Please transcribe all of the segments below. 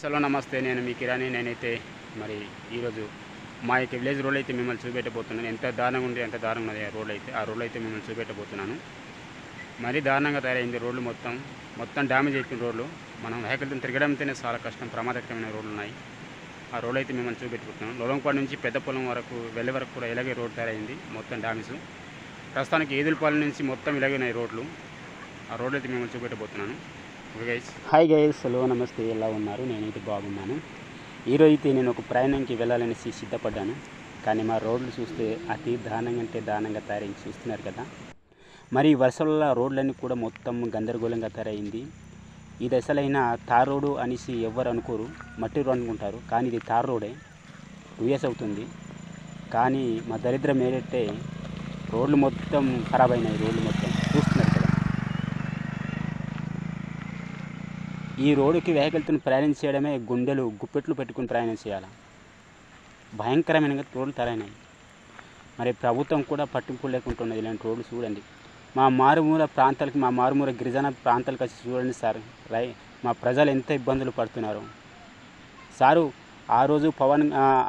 Hello నమస్తే. నేను మీ కిరాణి నేనైతే మరి ఈరోజు మా యొక్క విలేజ్ రోడ్ అయితే మిమ్మల్ని చూపెట్టబోతున్నాను. ఎంత దారుణంగా ఉంది ఎంత దారుణంగా ఉంది ఆ రోడ్ అయితే ఆ రోడ్ అయితే మిమ్మల్ని చూపెట్టబోతున్నాను. మరీ దారుణంగా తయారైంది రోడ్లు మొత్తం. మొత్తం డ్యామేజ్ అయిపోయిన రోడ్లు. మనం వెహికల్తో తిరగడంతోనే చాలా కష్టం ప్రమాదకరమైన రోడ్లు ఉన్నాయి. ఆ రోడ్ అయితే మిమ్మల్ని చూపెట్టుకుంటున్నాను లోలంపాడు నుంచి పెద్ద పొలం వరకు వెళ్ళే వరకు కూడా ఇలాగే రోడ్ తయారైంది మొత్తం డ్యామేజ్. ప్రస్తుతానికి ఏదులపాలెం నుంచి మొత్తం ఇలాగే ఉన్నాయి రోడ్లు. ఆ రోడ్లు అయితే మిమ్మల్ని చూపెట్టబోతున్నాను. హాయ్ గైస్ హలో నమస్తే ఎలా ఉన్నారు? నేనైతే బాగున్నాను. ఈరోజు అయితే నేను ఒక ప్రయాణంకి వెళ్ళాలనేసి సిద్ధపడ్డాను. కానీ మా రోడ్లు చూస్తే అతి దానంగా అంటే దానంగా తయారైంది చూస్తున్నారు కదా. మరి ఈ వర్షాల రోడ్లన్నీ కూడా మొత్తం గందరగోళంగా తయారైంది. ఇది అసలైన తార్ రోడ్డు అనేసి ఎవరు అనుకోరు. మట్టి రోడ్ అనుకుంటారు కానీ ఇది తార్ రోడే టూ ఇయర్స్ అవుతుంది. కానీ మా దరిద్రం ఏంటంటే రోడ్లు మొత్తం ఖరాబ్ అయినాయి రోడ్లు మొత్తం చూస్తున్నారు కదా ఈ రోడ్డుకి వెహికల్తో ప్రయాణం చేయడమే గుండెలు గుప్పెట్లు పెట్టుకుని ప్రయాణం చేయాలి? భయంకరమైన రోడ్లు తరైనాయి మరి ప్రభుత్వం కూడా పట్టింపు లేకుంటున్నది ఇలాంటి రోడ్లు చూడండి. మా మారుమూల ప్రాంతాలకి మా మారుమూల గిరిజన ప్రాంతాలకు వచ్చి చూడండి సార్. రై మా ప్రజలు ఎంత ఇబ్బందులు పడుతున్నారు. సారు ఆ రోజు పవన్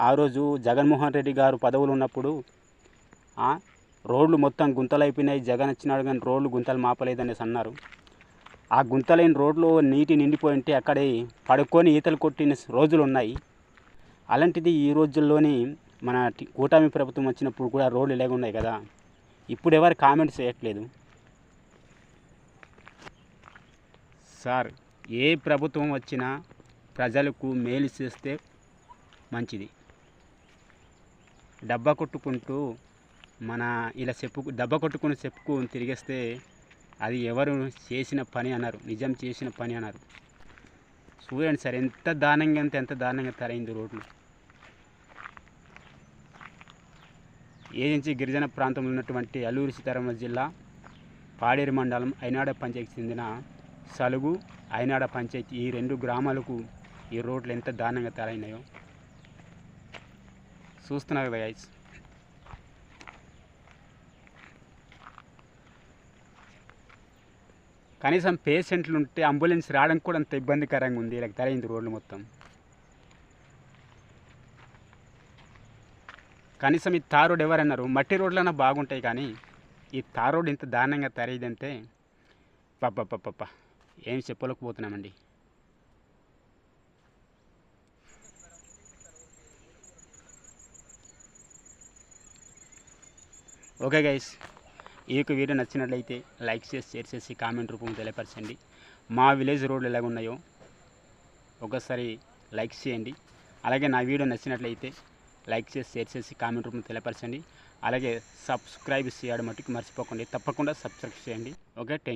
ఆ, రోజు జగన్మోహన్ రెడ్డి గారు పదవులు ఉన్నప్పుడు రోడ్లు మొత్తం గుంతలు అయిపోయినాయి జగన్ వచ్చినాడు కానీ రోడ్లు గుంతలు మాపలేదనేసి అన్నారు. ఆ గుంతలైన రోడ్లో నీటి నిండిపోయి ఉంటే అక్కడే పడుకొని ఈతలు కొట్టిన రోజులు ఉన్నాయి అలాంటిది ఈ రోజుల్లోని మన కూటమి ప్రభుత్వం వచ్చినప్పుడు కూడా రోడ్లు ఇలాగ ఉన్నాయి కదా. ఇప్పుడు ఎవరు కామెంట్స్ చేయట్లేదు. సార్ ఏ ప్రభుత్వం వచ్చినా ప్రజలకు మేలు చేస్తే మంచిది. డబ్బా కొట్టుకుంటూ మన ఇలా చెప్పు డబ్బా కొట్టుకుని చెప్పుకు తిరిగేస్తే అది ఎవరు చేసిన పని అన్నారు. నిజం చేసిన పని అన్నారు. చూడండి సార్ ఎంత దానంగా అంత ఎంత దానంగా తరైంది రోడ్లు ఏజెన్సీ గిరిజన ప్రాంతంలో ఉన్నటువంటి అల్లూరు సీతారామ జిల్లా పాడేరు మండలం అయినాడ పంచాయతీకి చెందిన సలుగు అయినాడ పంచాయతీ ఈ రెండు గ్రామాలకు ఈ రోడ్లు ఎంత దారుణంగా తరైనాయో చూస్తున్నారు కదా గైస్ కనీసం పేషెంట్లు ఉంటే అంబులెన్స్ రావడానికి కూడా అంత ఇబ్బందికరంగా ఉంది. ఇలా తరైంది రోడ్లు మొత్తం. కనీసం ఈ తార్ రోడ్ ఎవరన్నారు? మట్టి రోడ్లన్నా బాగుంటాయి కానీ ఈ తార్ రోడ్ ఇంత దారుణంగా తరైందంటే పప్ప పప్ప ఏం చెప్పలేకపోతున్నామండి. Okay guys. ఈ యొక్క వీడియో నచ్చినట్లయితే లైక్ చేసి షేర్ చేసి కామెంట్ రూపంలో తెలియపరచండి. మా విలేజ్ రోడ్లు ఎలాగ ఉన్నాయో ఒకసారి లైక్ చేయండి. అలాగే నా వీడియో నచ్చినట్లయితే లైక్ చేసి షేర్ చేసి కామెంట్ రూపంలో తెలియపరచండి. అలాగే సబ్స్క్రైబ్ చేయడం మట్టుకు మర్చిపోకండి. తప్పకుండా సబ్స్క్రైబ్ చేయండి. Okay thank